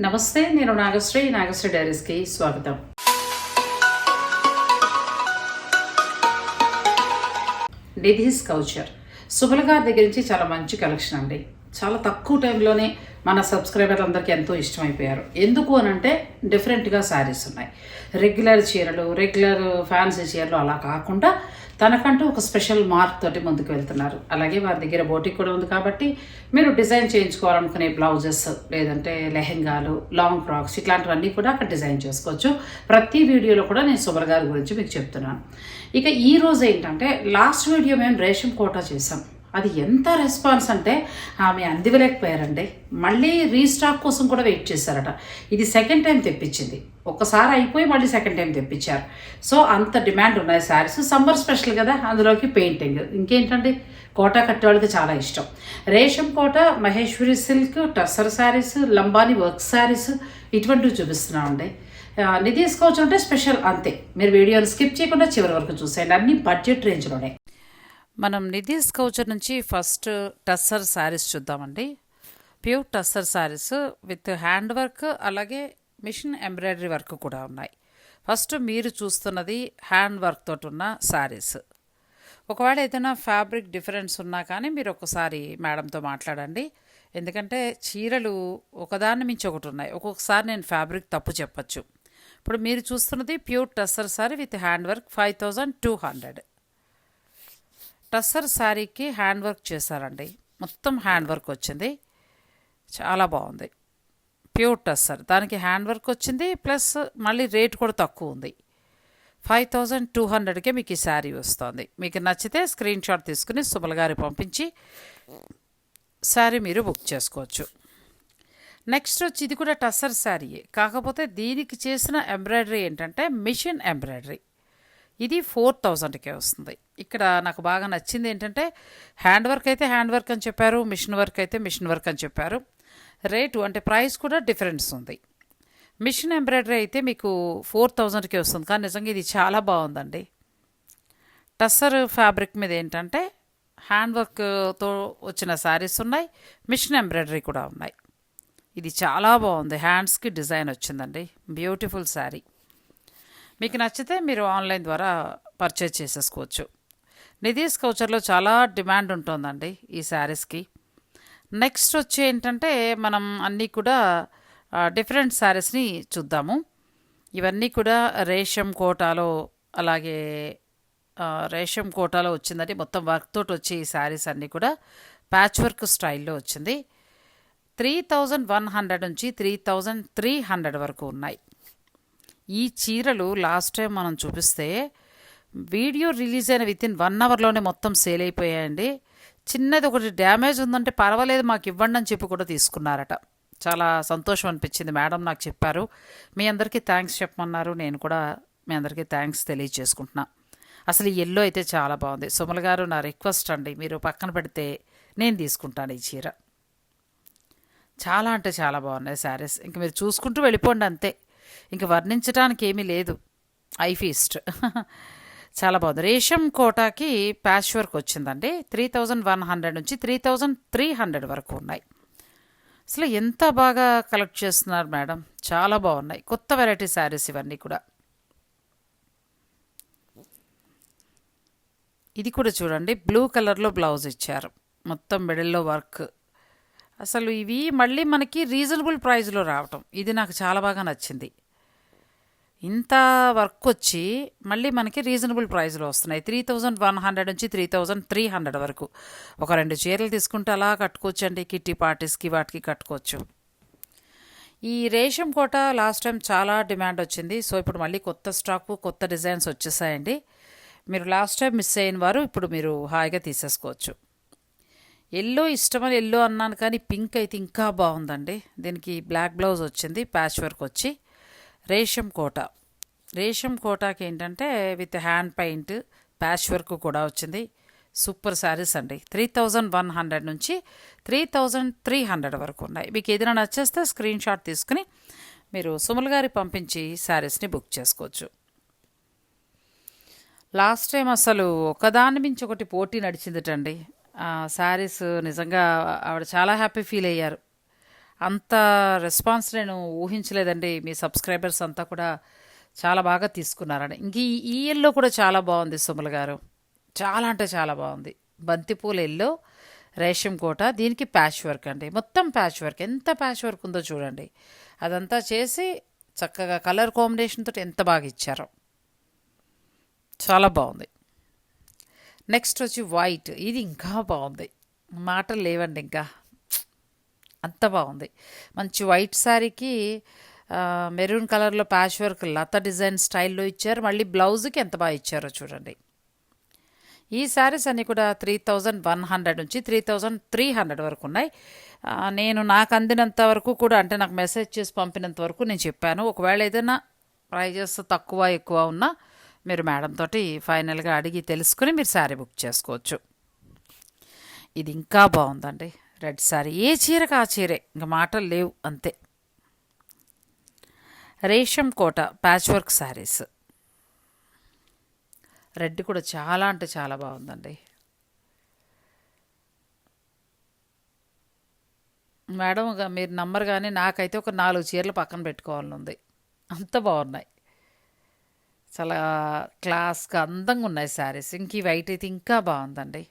నమస్తే నేను నాగశ్రీ. నాగశ్రీ డైరీస్కి స్వాగతం. డిధీస్ కౌచర్ సుబల గారి దగ్గర నుంచి చాలా మంచి కలెక్షన్ అండి. చాలా తక్కువ టైంలోనే మన సబ్స్క్రైబర్లందరికీ ఎంతో ఇష్టమైపోయారు. ఎందుకు అని అంటే డిఫరెంట్గా శారీస్ ఉన్నాయి. రెగ్యులర్ చీరలు రెగ్యులర్ ఫ్యాన్సీ చీరలు అలా కాకుండా తనకంటూ ఒక స్పెషల్ మార్క్ తోటి ముందుకు వెళ్తున్నారు. అలాగే వారి దగ్గర బోటిక్ కూడా ఉంది కాబట్టి మీరు డిజైన్ చేయించుకోవాలనుకునే బ్లౌజెస్ లేదంటే లెహెంగాలు లాంగ్ ఫ్రాక్స్ ఇట్లాంటివన్నీ కూడా అక్కడ డిజైన్ చేసుకోవచ్చు. ప్రతి వీడియోలో కూడా నేను సుబర్ గారి గురించి మీకు చెప్తున్నాను. ఇక ఈ రోజు ఏంటంటే లాస్ట్ వీడియో మేము రేషన్ కోటా చేసాం అది ఎంత రెస్పాన్స్ అంటే ఆమె అందివ్వలేకపోయారండి. మళ్ళీ రీస్టాక్ కోసం కూడా వెయిట్ చేశారట. ఇది సెకండ్ టైం తెప్పించింది. ఒక్కసారి అయిపోయి మళ్ళీ సెకండ్ టైం తెప్పించారు. సో అంత డిమాండ్ ఉన్నాయి శారీస్. సమ్మర్ స్పెషల్ కదా అందులోకి పెయింటింగ్ ఇంకేంటండి? కోట కట్టేవాళ్ళకి చాలా ఇష్టం. రేషం కోట మహేశ్వరి సిల్క్ టసర్ శారీస్ లంబాని వర్క్ శారీస్ ఇటువంటివి చూపిస్తున్నామండి. నిధి తీసుకోవచ్చు అంటే స్పెషల్ అంతే. మీరు వీడియోని స్కిప్ చేయకుండా చివరి వరకు చూసేయండి. అన్ని బడ్జెట్ రేంజ్లోనే మనం నిధీస్ కౌచర్ నుంచి ఫస్ట్ టస్సర్ శారీస్ చూద్దామండి. Pure tussar saris with hand work అలాగే మిషన్ ఎంబ్రాయిడరీ వర్క్ కూడా ఉన్నాయి. ఫస్ట్ మీరు చూస్తున్నది హ్యాండ్ వర్క్ తోటి ఉన్న శారీస్. ఒకవేళ ఏదైనా ఫ్యాబ్రిక్ డిఫరెన్స్ ఉన్నా కానీ మీరు ఒకసారి మేడంతో మాట్లాడండి. ఎందుకంటే చీరలు ఒకదాన్ని మించి ఒకటి ఉన్నాయి. ఒక్కొక్కసారి నేను ఫ్యాబ్రిక్ తప్పు చెప్పచ్చు. ఇప్పుడు మీరు చూస్తున్నది pure tussar sari with hand work five thousand two hundred. Tussar శారీకి హ్యాండ్ వర్క్ చేశారండి. మొత్తం హ్యాండ్ వర్క్ వచ్చింది. చాలా బాగుంది. ప్యూర్ టస్సర్. దానికి హ్యాండ్ వర్క్ వచ్చింది ప్లస్ మళ్ళీ రేట్ కూడా తక్కువ ఉంది. ఫైవ్ థౌజండ్ టూ హండ్రెడ్కే మీకు ఈ శారీ వస్తుంది. మీకు నచ్చితే స్క్రీన్ షాట్ తీసుకుని సుబల గారి పంపించి శారీ మీరు బుక్ చేసుకోవచ్చు. నెక్స్ట్ వచ్చి ఇది కూడా టస్సర్ శారీయే. కాకపోతే దీనికి చేసిన ఎంబ్రాయిడరీ ఏంటంటే మిషన్ ఎంబ్రాయిడరీ. ఇది ఫోర్ థౌజండ్కే వస్తుంది. ఇక్కడ నాకు బాగా నచ్చింది ఏంటంటే హ్యాండ్ వర్క్ అయితే హ్యాండ్ వర్క్ అని చెప్పారు మిషన్ వర్క్ అయితే మిషన్ వర్క్ అని చెప్పారు. రేటు అంటే ప్రైస్ కూడా డిఫరెన్స్ ఉంది. మిషన్ ఎంబ్రాయిడరీ అయితే మీకు ఫోర్ థౌజండ్కే వస్తుంది. కానీ నిజంగా ఇది చాలా బాగుందండి. టస్సర్ ఫ్యాబ్రిక్ మీద ఏంటంటే హ్యాండ్ వర్క్తో వచ్చిన శారీస్ ఉన్నాయి మిషన్ ఎంబ్రాయిడరీ కూడా ఉన్నాయి. ఇది చాలా బాగుంది. హ్యాండ్స్కి డిజైన్ వచ్చిందండి. బ్యూటిఫుల్ శారీ. మీకు నచ్చితే మీరు ఆన్లైన్ ద్వారా పర్చేజ్ చేసేసుకోవచ్చు. నిధీస్ కౌచర్లో చాలా డిమాండ్ ఉంటుందండి ఈ శారీస్కి. నెక్స్ట్ వచ్చి ఏంటంటే మనం అన్నీ కూడా డిఫరెంట్ శారీస్ని చూద్దాము. ఇవన్నీ కూడా రేషం కోటాలో అలాగే రేషం కోటాలో వచ్చిందండి. మొత్తం వర్క్ తోటి ఈ శారీస్ అన్నీ కూడా ప్యాచ్ వర్క్ స్టైల్లో వచ్చింది. త్రీ థౌజండ్ వన్ హండ్రెడ్ నుంచి త్రీ థౌజండ్ త్రీ హండ్రెడ్ వరకు ఉన్నాయి. ఈ చీరలు లాస్ట్ టైం మనం చూపిస్తే వీడియో రిలీజ్ అయిన విత్ ఇన్ వన్ అవర్లోనే మొత్తం సేల్ అయిపోయాయండి. చిన్నది ఒకటి డ్యామేజ్ ఉందంటే పర్వాలేదు మాకు ఇవ్వండి అని చెప్పి కూడా తీసుకున్నారట. చాలా సంతోషం అనిపించింది. మేడం నాకు చెప్పారు మీ అందరికీ థ్యాంక్స్ చెప్పమన్నారు. నేను కూడా మీ అందరికీ థ్యాంక్స్ తెలియజేసుకుంటున్నా. అసలు ఈ ఎల్లో అయితే చాలా బాగుంది. సుమల్ గారు నా రిక్వెస్ట్ అండి. మీరు పక్కన పెడితే నేను తీసుకుంటాను ఈ చీర. చాలా అంటే చాలా బాగున్నాయి శారీస్. ఇంక మీరు చూసుకుంటూ వెళ్ళిపోండి అంతే. ఇంక వర్ణించడానికి ఏమీ లేదు. Eye feast. చాలా బాగుంది. రేషం కోటాకి ప్యాచ్ వర్క్ వచ్చిందండి. త్రీ థౌజండ్ వన్ హండ్రెడ్ నుంచి త్రీ థౌజండ్ త్రీ హండ్రెడ్ వరకు ఉన్నాయి. అసలు ఎంత బాగా కలెక్ట్ చేస్తున్నారు మేడం? చాలా బాగున్నాయి. కొత్త వెరైటీ శారీస్ ఇవన్నీ కూడా. ఇది కూడా చూడండి. బ్లూ కలర్లో బ్లౌజ్ ఇచ్చారు. మొత్తం మిడిల్లో వర్క్. అసలు ఇవి మళ్ళీ మనకి రీజనబుల్ ప్రైస్లో రావటం. ఇది నాకు చాలా బాగా నచ్చింది. ఇంత వర్క్ వచ్చి మళ్ళీ మనకి రీజనబుల్ ప్రైస్లో వస్తున్నాయి. త్రీ థౌజండ్ వన్ హండ్రెడ్ నుంచి త్రీ థౌజండ్ త్రీ హండ్రెడ్ వరకు. ఒక రెండు చీరలు తీసుకుంటే అలా కట్టుకోవచ్చు అండి కిట్టి పార్టీస్కి వాటికి కట్టుకోవచ్చు. ఈ రేషం కోట లాస్ట్ టైం చాలా డిమాండ్ వచ్చింది. సో ఇప్పుడు మళ్ళీ కొత్త స్టాకు కొత్త డిజైన్స్ వచ్చేసాయండి. మీరు లాస్ట్ టైం మిస్ అయిన వారు ఇప్పుడు మీరు హాయిగా తీసేసుకోవచ్చు. ఎల్లో ఇష్టమని ఎల్లో అన్నాను కానీ పింక్ అయితే ఇంకా బాగుందండి. దీనికి బ్లాక్ బ్లౌజ్ వచ్చింది ప్యాచ్ వర్క్ వచ్చి రేషం కోట. రేషం కోటాకి ఏంటంటే with hand paint patch work కూడా వచ్చింది. సూపర్ శారీస్ అండి. త్రీ థౌజండ్ వన్ హండ్రెడ్ నుంచి త్రీ థౌజండ్ త్రీ హండ్రెడ్ వరకు ఉన్నాయి. మీకు ఏదైనా నచ్చేస్తే స్క్రీన్ షాట్ తీసుకుని మీరు సుమల్ గారి పంపించి శారీస్ని బుక్ చేసుకోవచ్చు. లాస్ట్ టైం అసలు ఒకదాని మించి ఒకటి పోటీ నడిచిందిటండి. శారీస్ నిజంగా ఆవిడ చాలా హ్యాపీ ఫీల్ అయ్యారు. అంత రెస్పాన్స్ నేను ఊహించలేదండి. మీ సబ్స్క్రైబర్స్ అంతా కూడా చాలా బాగా తీసుకున్నారని. ఇంక ఈ ఎల్లో కూడా చాలా బాగుంది సుమల గారు. చాలా అంటే చాలా బాగుంది. బంతిపూల ఎల్లో రేషం కోట దీనికి ప్యాచ్ వర్క్ అండి. మొత్తం ప్యాచ్ వర్క్. ఎంత ప్యాచ్ వర్క్ ఉందో చూడండి. అదంతా చేసి చక్కగా కలర్ కాంబినేషన్ తోటి ఎంత బాగా ఇచ్చారో. చాలా బాగుంది. నెక్స్ట్ వచ్చి వైట్ ఇది ఇంకా బాగుంది. మాటలు లేవండి ఇంకా. అంత బాగుంది. మంచి వైట్ శారీకి మెరూన్ కలర్లో ప్యాచ్ వర్క్ లత డిజైన్ స్టైల్లో ఇచ్చారు. మళ్ళీ బ్లౌజ్కి ఎంత బాగా ఇచ్చారో చూడండి. ఈ శారీస్ అన్నీ కూడా త్రీ థౌజండ్ వన్ హండ్రెడ్ నుంచి త్రీ థౌజండ్ త్రీ హండ్రెడ్ వరకు ఉన్నాయి. నేను నాకు అందినంత వరకు కూడా అంటే నాకు మెసేజ్ చేసి పంపినంత వరకు నేను చెప్పాను. ఒకవేళ ఏదైనా ప్రైజెస్ తక్కువ ఎక్కువ ఉన్నా మీరు మేడం తోటి ఫైనల్గా అడిగి తెలుసుకుని మీరు శారీ బుక్ చేసుకోవచ్చు. ఇది ఇంకా బాగుందండి. రెడ్ శారీ. ఏ చీరకు ఆ చీరే? ఇంకా మాటలు లేవు అంతే. Resham Kota patch work saris. Red కూడా చాలా అంటే చాలా బాగుందండి. మేడం మీరు నంబర్ కానీ నాకైతే ఒక నాలుగు చీరలు పక్కన పెట్టుకోవాలని ఉంది అంత బాగున్నాయి. చాలా క్లాస్గా అందంగా ఉన్నాయి శారీస్. ఇంక ఈ వైట్ అయితే ఇంకా బాగుందండి.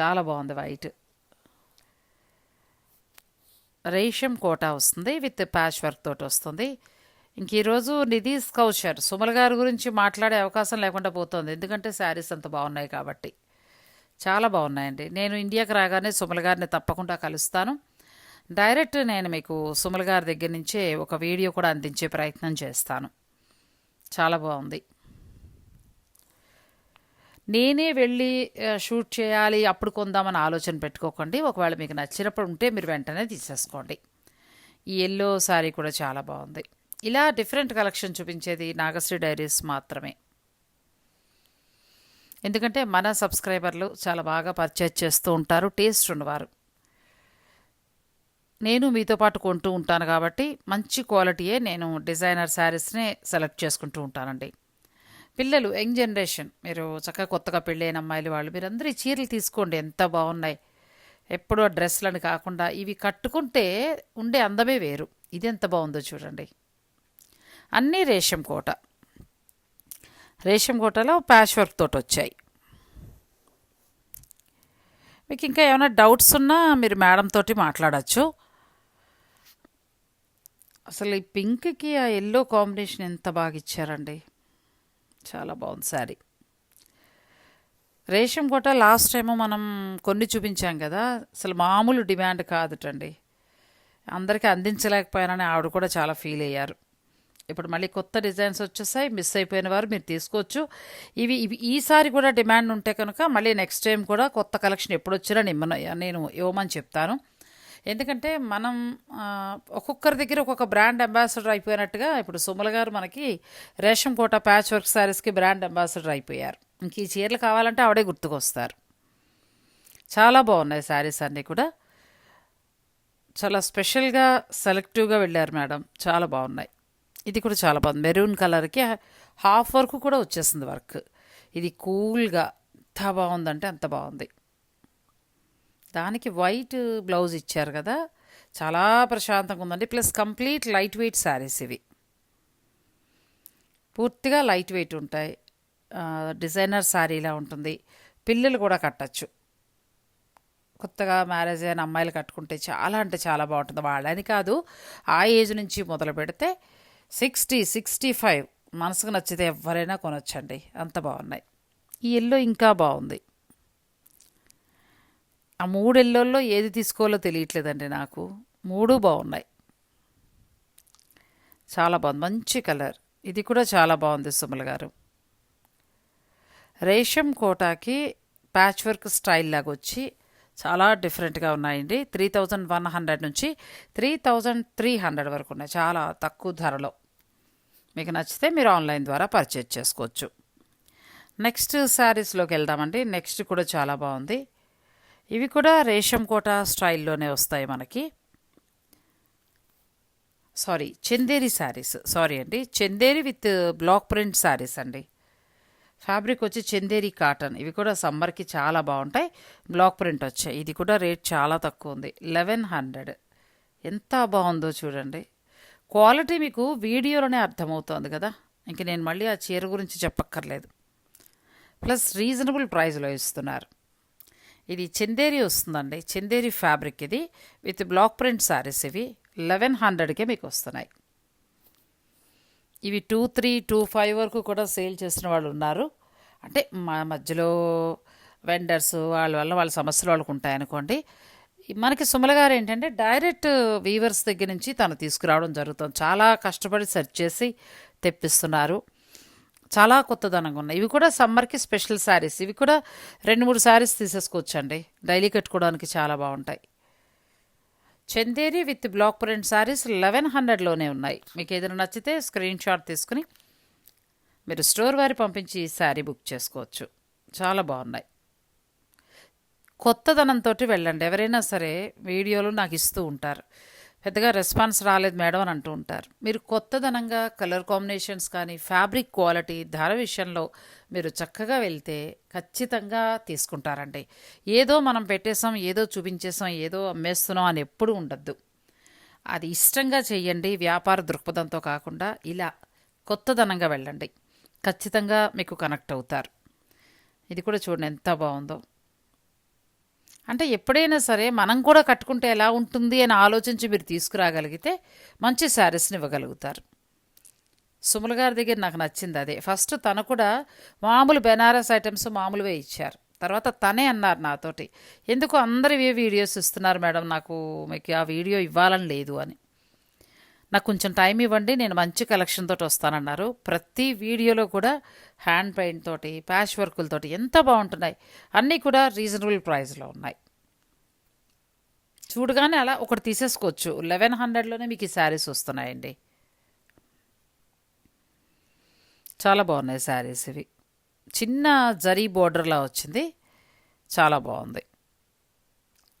చాలా బాగుంది వైట్. రేషం కోట వస్తుంది విత్ ప్యాచ్ వర్క్ తోటి వస్తుంది. ఇంక ఈరోజు నిధీస్ కౌశర్ సుమల్ గారి గురించి మాట్లాడే అవకాశం లేకుండా పోతుంది. ఎందుకంటే శారీస్ అంత బాగున్నాయి కాబట్టి. చాలా బాగున్నాయండి. నేను ఇండియాకి రాగానే సుమల్ గారిని తప్పకుండా కలుస్తాను. డైరెక్ట్ నేను మీకు సుమల్ గారి దగ్గర నుంచే ఒక వీడియో కూడా అందించే ప్రయత్నం చేస్తాను. చాలా బాగుంది. నేనే వెళ్ళి షూట్ చేయాలి అప్పుడు కొందామని ఆలోచన పెట్టుకోకండి. ఒకవేళ మీకు నచ్చినప్పుడు ఉంటే మీరు వెంటనే తీసేసుకోండి. ఈ ఎల్లో శారీ కూడా చాలా బాగుంది. ఇలా డిఫరెంట్ కలెక్షన్ చూపించేది నాగశ్రీ డైరీస్ మాత్రమే. ఎందుకంటే మన సబ్స్క్రైబర్లు చాలా బాగా పర్చేజ్ చేస్తూ ఉంటారు టేస్ట్ ఉన్నవారు నేను మీతో పాటు కొంటూ ఉంటాను కాబట్టి మంచి క్వాలిటీయే నేను డిజైనర్ శారీస్నే సెలెక్ట్ చేసుకుంటూ ఉంటానండి. పిల్లలు యంగ్ జనరేషన్ మీరు చక్కగా కొత్తగా పెళ్ళైన అమ్మాయిలు వాళ్ళు మీరు చీరలు తీసుకోండి ఎంత బాగున్నాయి. ఎప్పుడూ ఆ డ్రెస్లని కాకుండా ఇవి కట్టుకుంటే ఉండే అందమే వేరు. ఇది ఎంత బాగుందో చూడండి. అన్నీ రేషం కోట. రేషం కోటలో ప్యాష్ వర్క్ తోటి వచ్చాయి. మీకు ఇంకా ఏమైనా డౌట్స్ ఉన్నా మీరు మేడం తోటి మాట్లాడచ్చు. అసలు ఈ పింక్కి ఆ ఎల్లో కాంబినేషన్ ఎంత బాగా ఇచ్చారండి. చాలా బాగుంది శారీ. రేషం కోట లాస్ట్ టైము మనం కొన్ని చూపించాం కదా అసలు మామూలు డిమాండ్ కాదుటండి. అందరికీ అందించలేకపోయానని ఆవిడ కూడా చాలా ఫీల్ అయ్యారు. ఇప్పుడు మళ్ళీ కొత్త డిజైన్స్ వచ్చేసాయి మిస్ అయిపోయిన వారు మీరు తీసుకోవచ్చు. ఇవి ఇవి ఈసారి కూడా డిమాండ్ ఉంటే కనుక మళ్ళీ నెక్స్ట్ టైం కూడా కొత్త కలెక్షన్ ఎప్పుడు వచ్చినా నిమ్మన నేను ఇవ్వమని చెప్తాను. ఎందుకంటే మనం ఒక్కొక్కరి దగ్గర ఒక్కొక్క బ్రాండ్ అంబాసిడర్ అయిపోయినట్టుగా ఇప్పుడు సుమల గారు మనకి రేషం కోట ప్యాచ్ వర్క్ శారీస్కి బ్రాండ్ అంబాసిడర్ అయిపోయారు. ఇంక ఈ చీరలు కావాలంటే ఆవిడే గుర్తుకొస్తారు. చాలా బాగున్నాయి శారీస్ అన్నీ కూడా. చాలా స్పెషల్గా సెలెక్టివ్గా వెళ్ళారు మేడం. చాలా బాగున్నాయి. ఇది కూడా చాలా బాగుంది. మెరూన్ కలర్కి హాఫ్ వర్క్ కూడా వచ్చేసింది వర్క్. ఇది కూల్గా ఎంత బాగుందంటే అంత బాగుంది. దానికి వైట్ బ్లౌజ్ ఇచ్చారు కదా. చాలా ప్రశాంతంగా ఉందండి. Plus complete light weight saris ఇవి. పూర్తిగా లైట్ వెయిట్ ఉంటాయి. డిజైనర్ శారీలా ఉంటుంది. పిల్లలు కూడా కట్టచ్చు. కొత్తగా మ్యారేజ్ అయిన అమ్మాయిలు కట్టుకుంటే చాలా అంటే చాలా బాగుంటుంది. వాళ్ళని కాదు ఆ ఏజ్ నుంచి మొదలు పెడితే సిక్స్టీ సిక్స్టీ ఫైవ్ మనసుకు నచ్చితే ఎవరైనా కొనొచ్చండి. అంత బాగున్నాయి. ఈ ఎల్లో ఇంకా బాగుంది. ఆ మూడు ఏది తీసుకోవాలో తెలియట్లేదండి నాకు. మూడు బాగున్నాయి. చాలా బాగుంది. మంచి కలర్. ఇది కూడా చాలా బాగుంది సుమల గారు. రేషం కోటాకి ప్యాచ్ వర్క్ స్టైల్ లాగా వచ్చి చాలా డిఫరెంట్గా ఉన్నాయండి. త్రీ థౌజండ్ వన్ హండ్రెడ్ నుంచి త్రీ థౌజండ్ త్రీ హండ్రెడ్ వరకు ఉన్నాయి. చాలా తక్కువ ధరలో. మీకు నచ్చితే మీరు ఆన్లైన్ ద్వారా పర్చేజ్ చేసుకోవచ్చు. నెక్స్ట్ శారీస్లోకి వెళ్దామండి. నెక్స్ట్ కూడా చాలా బాగుంది. ఇవి కూడా రేషం కోట స్టైల్లోనే వస్తాయి మనకి. సారీ చందేరి శారీస్. సారీ అండి Chanderi with block print saris అండి. ఫ్యాబ్రిక్ వచ్చి చందేరి కాటన్. ఇవి కూడా సమ్మర్కి చాలా బాగుంటాయి. బ్లాక్ ప్రింట్ వచ్చాయి. ఇది కూడా రేట్ చాలా తక్కువ ఉంది. Eleven hundred. ఎంత బాగుందో చూడండి. క్వాలిటీ మీకు వీడియోలోనే అర్థమవుతోంది కదా. ఇంక నేను మళ్ళీ ఆ చీర గురించి చెప్పక్కర్లేదు. ప్లస్ రీజనబుల్ ప్రైస్లో ఇస్తున్నారు. ఇది చందేరి వస్తుందండి. చందేరి ఫ్యాబ్రిక్ ఇది. విత్ బ్లాక్ ప్రింట్ శారీస్ ఇవి. లెవెన్ హండ్రెడ్కే మీకు వస్తున్నాయి. ఇవి టూ త్రీ టూ ఫైవ్ వరకు కూడా సేల్ చేసిన వాళ్ళు ఉన్నారు. అంటే మా మధ్యలో వెండర్స్ వాళ్ళ వల్ల వాళ్ళ సమస్యలు వాళ్ళకు ఉంటాయనుకోండి. మనకి సుమల గారు ఏంటంటే డైరెక్ట్ వీవర్స్ దగ్గర నుంచి తను తీసుకురావడం జరుగుతుంది. చాలా కష్టపడి సెర్చ్ చేసి తెప్పిస్తున్నారు. చాలా కొత్తదనంగా ఉన్నాయి. ఇవి కూడా సమ్మర్కి స్పెషల్ శారీస్. ఇవి కూడా రెండు మూడు శారీస్ తీసేసుకోవచ్చండి. డైలీ కట్టుకోవడానికి చాలా బాగుంటాయి. Chanderi with black print saris eleven హండ్రెడ్లోనే ఉన్నాయి. మీకు ఏదైనా నచ్చితే స్క్రీన్ షాట్ తీసుకుని మీరు స్టోర్ వారి పంపించి ఈ శారీ బుక్ చేసుకోవచ్చు. చాలా బాగున్నాయి. కొత్తదనంతో వెళ్ళండి. ఎవరైనా సరే వీడియోలు నాకు ఇస్తూ ఉంటారు. పెద్దగా రెస్పాన్స్ రాలేదు మేడం అని అంటూ ఉంటారు. మీరు కొత్తదనంగా కలర్ కాంబినేషన్స్ కానీ ఫ్యాబ్రిక్ క్వాలిటీ ధర విషయంలో మీరు చక్కగా వెళ్తే ఖచ్చితంగా తీసుకుంటారండి. ఏదో మనం పెట్టేసాం ఏదో చూపించేసాం ఏదో అమ్మేస్తున్నాం అని ఎప్పుడు ఉండద్దు. అది ఇష్టంగా చేయండి వ్యాపార దృక్పథంతో కాకుండా ఇలా కొత్తదనంగా వెళ్ళండి. ఖచ్చితంగా మీకు కనెక్ట్ అవుతారు. ఇది కూడా చూడండి ఎంత బాగుందో. అంటే ఎప్పుడైనా సరే మనం కూడా కట్టుకుంటే ఎలా ఉంటుంది అని ఆలోచించి మీరు తీసుకురాగలిగితే మంచి శారీస్ని ఇవ్వగలుగుతారు. సుమల గారి దగ్గర నాకు నచ్చింది అదే. ఫస్ట్ తను కూడా మామూలు బెనారస్ ఐటమ్స్ మామూలువే ఇచ్చారు. తర్వాత తనే అన్నారు నాతోటి ఎందుకు అందరివే వీడియోస్ ఇస్తున్నారు మేడం? నాకు మీకు ఆ వీడియో ఇవ్వాలని లేదు అని. నాకు కొంచెం టైం ఇవ్వండి నేను మంచి కలెక్షన్ తోటి వస్తానన్నారు. ప్రతి వీడియోలో కూడా హ్యాండ్ పెయింట్ తోటి ప్యాష్ వర్కులతోటి ఎంత బాగుంటున్నాయి అన్నీ కూడా రీజనబుల్ ప్రైస్లో ఉన్నాయి. చూడగానే అలా ఒకటి తీసేసుకోవచ్చు. లెవెన్ హండ్రెడ్లోనే మీకు ఈ శారీస్ వస్తున్నాయండి. చాలా బాగున్నాయి శారీస్ ఇవి. చిన్న జరీ బోర్డర్లా వచ్చింది. చాలా బాగుంది.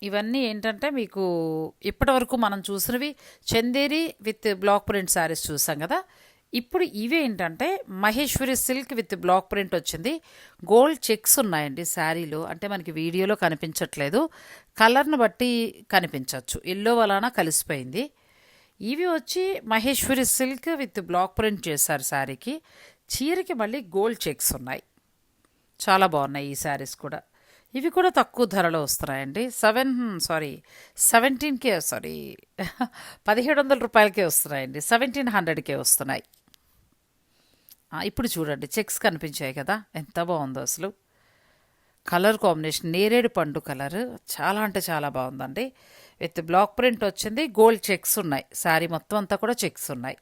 ఇవన్నీ ఏంటంటే మీకు ఇప్పటివరకు మనం చూసినవి Chanderi with black print saris చూసాం కదా. ఇప్పుడు ఇవి ఏంటంటే Maheshwari silk with black print వచ్చింది. గోల్డ్ చెక్స్ ఉన్నాయండి శారీలో. అంటే మనకి వీడియోలో కనిపించట్లేదు. కలర్ను బట్టి కనిపించవచ్చు. ఎల్లో వలన కలిసిపోయింది. ఇవి వచ్చి Maheshwari silk with black print చేశారు శారీకి. చీరకి మళ్ళీ గోల్డ్ చెక్స్ ఉన్నాయి. చాలా బాగున్నాయి ఈ శారీస్ కూడా. ఇవి కూడా తక్కువ ధరలో వస్తున్నాయండి. సెవెన్ సారీ సెవెంటీన్కే సారీ పదిహేడు వందల రూపాయలకే వస్తున్నాయండి. సెవెంటీన్ హండ్రెడ్కే వస్తున్నాయి. ఇప్పుడు చూడండి చెక్స్ కనిపించాయి కదా. ఎంత బాగుందో అసలు. కలర్ కాంబినేషన్ నేరేడు పండు కలర్. చాలా అంటే చాలా బాగుందండి. విత్ బ్లాక్ ప్రింట్ వచ్చింది. గోల్డ్ చెక్స్ ఉన్నాయి. శారీ మొత్తం అంతా కూడా చెక్స్ ఉన్నాయి.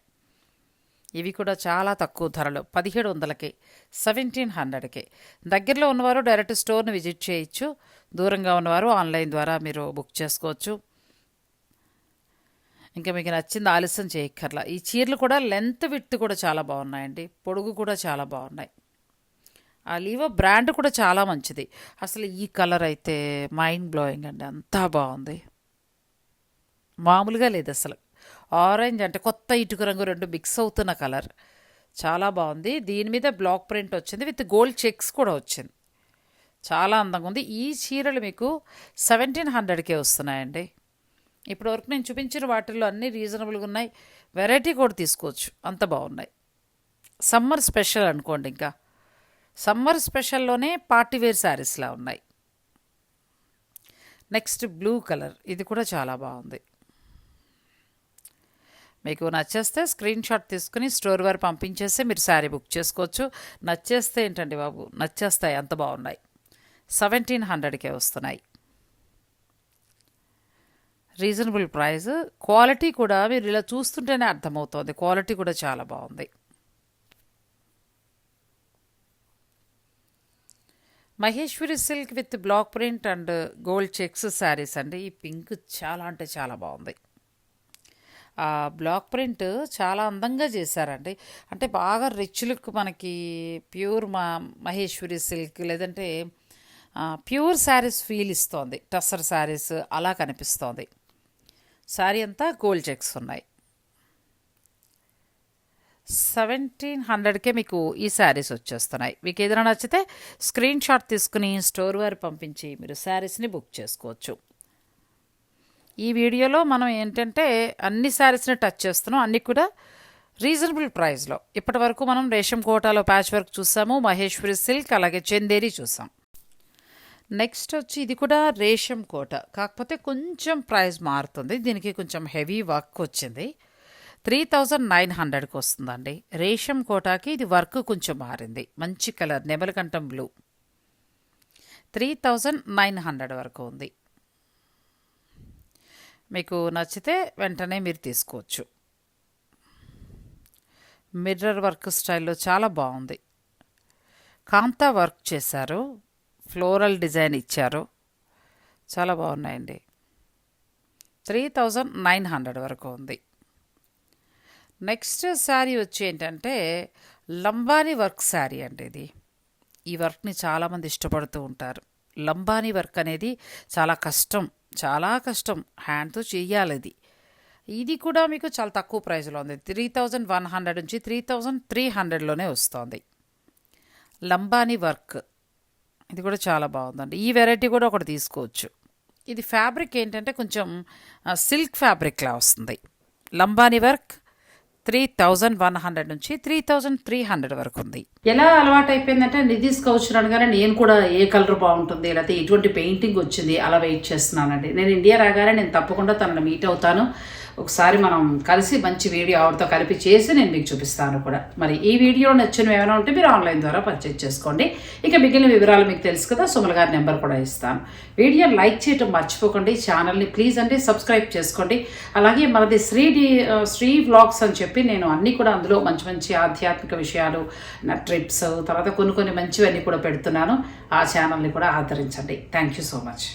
ఇవి కూడా చాలా తక్కువ ధరలు. పదిహేడు వందలకి సెవెంటీన్ హండ్రెడ్కి. దగ్గరలో ఉన్నవారు డైరెక్ట్ స్టోర్ని విజిట్ చేయొచ్చు. దూరంగా ఉన్నవారు ఆన్లైన్ ద్వారా మీరు బుక్ చేసుకోవచ్చు. ఇంకా మీకు నచ్చింది ఆలస్యం చేయక్కర్లా. ఈ చీరలు కూడా లెంత్ విత్ కూడా చాలా బాగున్నాయండి. పొడుగు కూడా చాలా బాగున్నాయి. ఆ లీవో బ్రాండ్ కూడా చాలా మంచిది. అసలు ఈ కలర్ అయితే మైండ్ బ్లోయింగ్ అండి. అంతా బాగుంది. మామూలుగా లేదు అసలు. ఆరెంజ్ అంటే కొత్త ఇటుక రంగు రెండు మిక్స్ అవుతున్న కలర్ చాలా బాగుంది. దీని మీద బ్లాక్ ప్రింట్ వచ్చింది. విత్ గోల్డ్ చెక్స్ కూడా వచ్చింది. చాలా అందంగా ఉంది. ఈ చీరలు మీకు సెవెంటీన్ హండ్రెడ్కే వస్తున్నాయండి. ఇప్పటివరకు నేను చూపించిన వాటిల్లో అన్నీ రీజనబుల్గా ఉన్నాయి. వెరైటీ కూడా తీసుకోవచ్చు. అంత బాగున్నాయి. సమ్మర్ స్పెషల్ అనుకోండి ఇంకా. సమ్మర్ స్పెషల్లోనే పార్టీ వేర్ శారీస్లా ఉన్నాయి. నెక్స్ట్ బ్లూ కలర్ ఇది కూడా చాలా బాగుంది. మీకు నచ్చేస్తే స్క్రీన్ షాట్ తీసుకుని స్టోర్ వారు పంపించేసి మీరు శారీ బుక్ చేసుకోవచ్చు. నచ్చేస్తే ఏంటండి బాబు? నచ్చేస్తాయి. అంత బాగున్నాయి. సెవెంటీన్ హండ్రెడ్కే వస్తున్నాయి. రీజనబుల్ ప్రైస్ క్వాలిటీ కూడా మీరు ఇలా చూస్తుంటేనే అర్థమవుతుంది. క్వాలిటీ కూడా చాలా బాగుంది. Maheshwari silk with black print and gold checks saris అండి. ఈ పింక్ చాలా అంటే చాలా బాగుంది. ఆ బ్లాక్ ప్రింట్ చాలా అందంగా చేశారండి. అంటే బాగా రిచ్ లుక్ మనకి ప్యూర్ మా మహేశ్వరి సిల్క్ లేదంటే ప్యూర్ శారీస్ ఫీల్ ఇస్తోంది. టస్సర్ శారీస్ అలా కనిపిస్తోంది. శారీ అంతా గోల్డ్ చెక్స్ ఉన్నాయి. సెవెంటీన్ హండ్రెడ్కే మీకు ఈ శారీస్ వచ్చేస్తున్నాయి. మీకు ఏదైనా నచ్చితే స్క్రీన్ షాట్ తీసుకుని స్టోర్ వారు పంపించి మీరు శారీస్ని బుక్ చేసుకోవచ్చు. ఈ వీడియోలో మనం ఏంటంటే అన్ని శారీస్ని టచ్ చేస్తున్నాం. అన్నీ కూడా రీజనబుల్ ప్రైస్లో. ఇప్పటి వరకు మనం రేషం కోటాలో ప్యాచ్ వర్క్ చూసాము మహేశ్వరి సిల్క్ అలాగే చందేరి చూసాం. నెక్స్ట్ వచ్చి ఇది కూడా రేషం కోట. కాకపోతే కొంచెం ప్రైస్ మారుతుంది. దీనికి కొంచెం హెవీ వర్క్ వచ్చింది. త్రీ థౌజండ్ నైన్ హండ్రెడ్కి వస్తుందండి. రేషం కోటాకి ఇది వర్క్ కొంచెం మారింది. మంచి colour నెమలకంఠం blue. Three thousand nine hundred వరకు ఉంది. మీకు నచ్చితే వెంటనే మీరు తీసుకోవచ్చు. మిర్రర్ వర్క్ స్టైల్లో చాలా బాగుంది. కాంతా వర్క్ చేశారు. ఫ్లోరల్ డిజైన్ ఇచ్చారు. చాలా బాగున్నాయండి. త్రీ థౌజండ్ నైన్ హండ్రెడ్ వరకు ఉంది. నెక్స్ట్ శారీ వచ్చి ఏంటంటే లంబానీ వర్క్ శారీ అండి ఇది. ఈ వర్క్ని చాలామంది ఇష్టపడుతూ ఉంటారు. లంబానీ వర్క్ అనేది చాలా కష్టం. చాలా కష్టం. హ్యాండ్తో చేయాలి ఇది ఇది కూడా మీకు చాలా తక్కువ ప్రైస్లో ఉంది. త్రీ థౌజండ్ వన్ హండ్రెడ్ నుంచి త్రీ థౌజండ్ త్రీ హండ్రెడ్లోనే వస్తుంది. లంబానీ వర్క్. ఇది కూడా చాలా బాగుందండి. ఈ వెరైటీ కూడా ఒకటి తీసుకోవచ్చు. ఇది ఫ్యాబ్రిక్ ఏంటంటే కొంచెం సిల్క్ ఫ్యాబ్రిక్లా వస్తుంది. Lambani work three thousand one hundred నుంచి త్రీ థౌజండ్ త్రీ హండ్రెడ్ వరకు ఉంది. ఎలా అలవాటు అయిపోయిందంటే నిధీష్ కౌచ్ అనగానే నేను కూడా ఏ కలర్ బాగుంటుంది లేకపోతే ఎటువంటి పెయింటింగ్ వచ్చింది అలా వెయిట్ చేస్తున్నానండి. నేను ఇండియా రాగానే నేను తప్పకుండా తనని మీట్ అవుతాను. ఒకసారి మనం కలిసి మంచి వీడియో ఆవిడతో కలిపి చేసి నేను మీకు చూపిస్తాను కూడా. మరి ఈ వీడియో నచ్చినవి ఏమైనా ఉంటే మీరు ఆన్లైన్ ద్వారా పర్చేజ్ చేసుకోండి. ఇక మిగిలిన వివరాలు మీకు తెలుసు కదా సుమల గారి నెంబర్ కూడా ఇస్తాను. వీడియో లైక్ చేయటం మర్చిపోకండి. ఛానల్ని ప్లీజ్ అంటే సబ్స్క్రైబ్ చేసుకోండి. అలాగే మనది శ్రీ శ్రీ వ్లాగ్స్ అని చెప్పి నేను అన్నీ కూడా అందులో మంచి మంచి ఆధ్యాత్మిక విషయాలు నా ట్రిప్స్ తర్వాత కొన్ని కొన్ని మంచివన్నీ కూడా పెడుతున్నాను. ఆ ఛానల్ని కూడా ఆదరించండి. Thank you so much